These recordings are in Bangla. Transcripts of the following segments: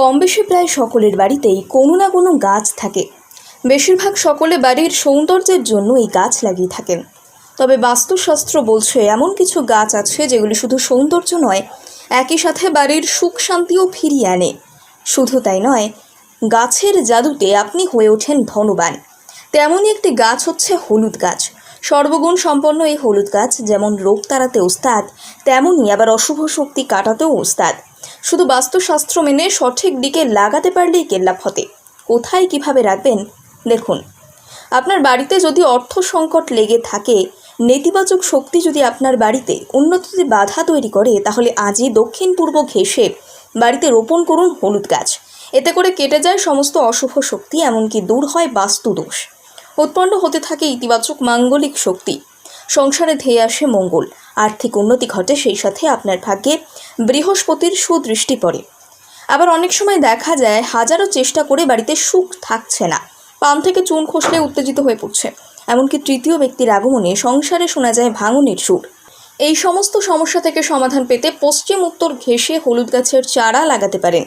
কম বেশি প্রায় সকলের বাড়িতেই কোনো না কোনো গাছ থাকে। বেশিরভাগ সকলে বাড়ির সৌন্দর্যের জন্য এই গাছ লাগিয়ে থাকেন। তবে বাস্তুশাস্ত্র বলছে, এমন কিছু গাছ আছে যেগুলি শুধু সৌন্দর্য নয়, একই সাথে বাড়ির সুখ শান্তিও ফিরিয়ে আনে। শুধু তাই নয়, গাছের জাদুতে আপনি হয়ে ওঠেন ধনবান। তেমনই একটি গাছ হচ্ছে হলুদ গাছ। সর্বগুণ সম্পন্ন এই হলুদ গাছ যেমন রোগ তাড়াতে ওস্তাদ, তেমনই আবার অশুভ শক্তি কাটাতেও ওস্তাদ। শুধু বাস্তুশাস্ত্র মেনে সঠিক দিকে লাগাতে পারলেই কেল্লা ফতে কোথায় কীভাবে রাখবেন? দেখুন। আপনার বাড়িতে যদি অর্থ সংকট লেগে থাকে, নেতিবাচক শক্তি যদি আপনার বাড়িতে উন্নতিতে বাধা তৈরি করে, তাহলে আজই দক্ষিণ পূর্ব ঘেঁষে বাড়িতে রোপণ করুন হলুদ গাছ। এতে করে কেটে যায় সমস্ত অশুভ শক্তি, এমনকি দূর হয় বাস্তু দোষ উৎপন্ন হতে থাকে ইতিবাচক মাঙ্গলিক শক্তি। সংসারে ধেয়ে আসে মঙ্গল। আর্থিক উন্নতি ঘটে সেই সাথে আপনার ভাগ্যে বৃহস্পতির সুদৃষ্টি পড়ে। আবার অনেক সময় দেখা যায় হাজারো চেষ্টা করে বাড়িতে সুখ থাকছে না। পান থেকে চুন খসলে উত্তেজিত হয়ে পড়ছে। এমনকি তৃতীয় ব্যক্তির আগমনে সংসারে শোনা যায় ভাঙনের সুর। এই সমস্ত সমস্যা থেকে সমাধান পেতে পশ্চিম উত্তর ঘেঁষে হলুদ গাছের চারা লাগাতে পারেন।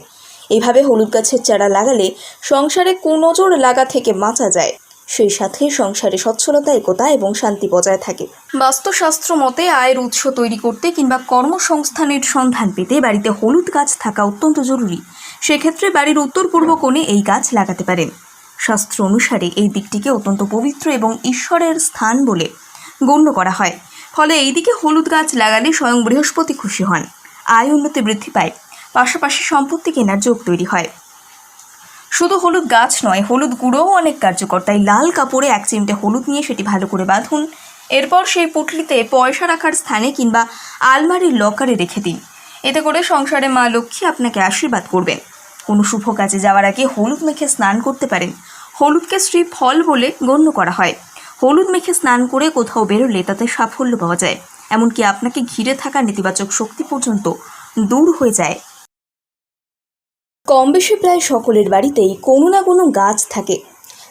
এভাবে হলুদ গাছের চারা লাগালে সংসারে কুনজর লাগা থেকে বাঁচা যায়। সেই সাথে সংসারে সচ্ছলতা, একতা এবং শান্তি বজায় থাকে। বাস্তুশাস্ত্র মতে, আয়ের উৎস তৈরি করতে কিংবা কর্মসংস্থানের সন্ধান পেতে বাড়িতে হলুদ গাছ থাকা অত্যন্ত জরুরি। সেক্ষেত্রে বাড়ির উত্তর পূর্ব কোণে এই গাছ লাগাতে পারেন। শাস্ত্র অনুসারে এই দিকটিকে অত্যন্ত পবিত্র এবং ঈশ্বরের স্থান বলে গণ্য করা হয়। ফলে এই দিকে হলুদ গাছ লাগালে স্বয়ং বৃহস্পতি খুশি হন। আয় উন্নতি বৃদ্ধি পায়। পাশাপাশি সম্পত্তি কেনার যোগ তৈরি হয়। শুধু হলুদ গাছ নয়, হলুদ গুঁড়োও অনেক কার্যকর। তাই লাল কাপড়ে এক চিমটে হলুদ নিয়ে সেটি ভালো করে বাঁধুন। এরপর সেই পুটলিতে পয়সা রাখার স্থানে কিংবা আলমারির লকারে রেখে দিন। এতে করে সংসারে মা লক্ষ্মী আপনাকে আশীর্বাদ করবেন। কোনো শুভ কাজে যাওয়ার আগে হলুদ মেখে স্নান করতে পারেন। হলুদকে শ্রী ফল বলে গণ্য করা হয়। হলুদ মেখে স্নান করে কোথাও বেরোলে তাতে সাফল্য পাওয়া যায়। এমনকি আপনাকে ঘিরে থাকা নেতিবাচক শক্তি পর্যন্ত দূর হয়ে যায়। কম বেশি প্রায় সকলের বাড়িতেই কোনো না কোনো গাছ থাকে।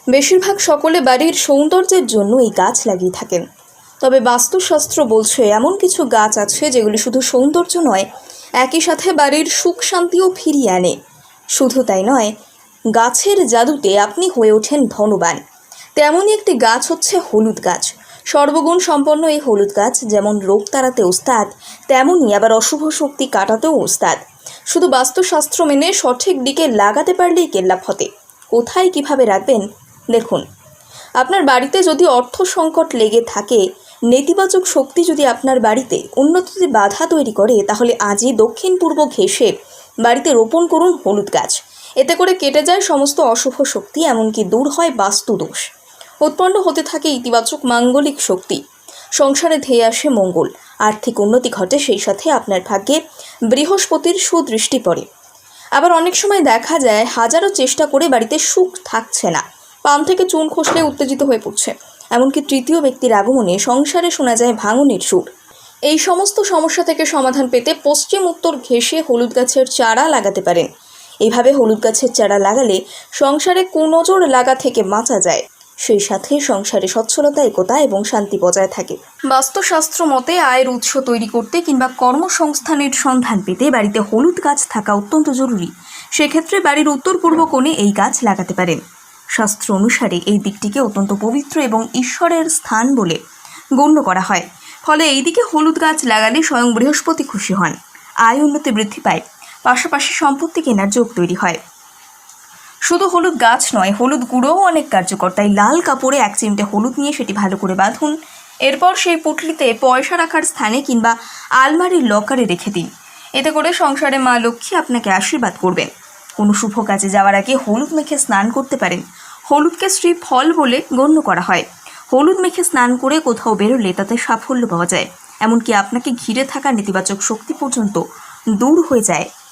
বেশিরভাগ সকলে বাড়ির সৌন্দর্যের জন্য এই গাছ লাগিয়ে থাকেন। তবে বাস্তুশাস্ত্র বলছে, এমন কিছু গাছ আছে যেগুলি শুধু সৌন্দর্য নয়, একই সাথে বাড়ির সুখ শান্তিও ফিরিয়ে আনে। শুধু তাই নয়, গাছের জাদুতে আপনি হয়ে ওঠেন ধনবান। তেমনই একটি গাছ হচ্ছে হলুদ গাছ। সর্বগুণ সম্পন্ন এই হলুদ গাছ যেমন রোগ তাড়াতে ওস্তাদ, তেমনই আবার অশুভ শক্তি কাটাতেও ওস্তাদ। শুধু বাস্তুশাস্ত্র মেনে সঠিক দিকে লাগাতে পারলেই কেল্লা ফতে। কোথায় কীভাবে রাখবেন? দেখুন। আপনার বাড়িতে যদি অর্থ সংকট লেগে থাকে, নেতিবাচক শক্তি যদি আপনার বাড়িতে উন্নতিতে বাধা তৈরি করে, তাহলে আজই দক্ষিণ পূর্ব ঘেঁষে বাড়িতে রোপণ করুন হলুদ গাছ। এতে করে কেটে যায় সমস্ত অশুভ শক্তি, এমনকি দূর হয় বাস্তু দোষ উৎপন্ন হতে থাকে ইতিবাচক মাঙ্গলিক শক্তি। সংসারে ধেয়ে আসে মঙ্গল। আর্থিক উন্নতি ঘটে সেই সাথে আপনার ভাগ্যে বৃহস্পতির সুদৃষ্টি পড়ে। আবার অনেক সময় দেখা যায় হাজারো চেষ্টা করে বাড়িতে সুখ থাকছে না। পাম থেকে চুন খসলে উত্তেজিত হয়ে পড়ছে। এমনকি তৃতীয় ব্যক্তির আগমনে সংসারে শোনা যায় ভাঙনের সুর। এই সমস্ত সমস্যা থেকে সমাধান পেতে পশ্চিম উত্তর ঘেঁষে হলুদ গাছের চারা লাগাতে পারেন। এভাবে হলুদ গাছের চারা লাগালে সংসারে কুনজর লাগা থেকে বাঁচা যায়। সেই সাথে সংসারে সচ্ছলতা, একতা এবং শান্তি বজায় থাকে। বাস্তুশাস্ত্র মতে, আয়ের উৎস তৈরি করতে কিংবা কর্মসংস্থানের সন্ধান পেতে বাড়িতে হলুদ গাছ থাকা অত্যন্ত জরুরি। সেক্ষেত্রে বাড়ির উত্তর পূর্ব কোণে এই গাছ লাগাতে পারেন। শাস্ত্র অনুসারে এই দিকটিকে অত্যন্ত পবিত্র এবং ঈশ্বরের স্থান বলে গণ্য করা হয়। ফলে এই দিকে হলুদ গাছ লাগালে স্বয়ং বৃহস্পতি খুশি হন। আয় উন্নতি বৃদ্ধি পায়। পাশাপাশি সম্পত্তি কেনার যোগ তৈরি হয়। শুধু হলুদ গাছ নয়, হলুদ গুঁড়োও অনেক কার্যকর। তাই লাল কাপড়ে এক চিমটে হলুদ নিয়ে সেটি ভালো করে বাঁধুন। এরপর সেই পুটলিতে পয়সা রাখার স্থানে কিংবা আলমারির লকারে রেখে দিন। এতে করে সংসারে মা লক্ষ্মী আপনাকে আশীর্বাদ করবেন। কোনো শুভ কাজে যাওয়ার আগে হলুদ মেখে স্নান করতে পারেন। হলুদকে শ্রী ফল বলে গণ্য করা হয়। হলুদ মেখে স্নান করে কোথাও বেরোলে তাতে সাফল্য পাওয়া যায়। এমনকি আপনাকে ঘিরে থাকা নেতিবাচক শক্তি পর্যন্ত দূর হয়ে যায়।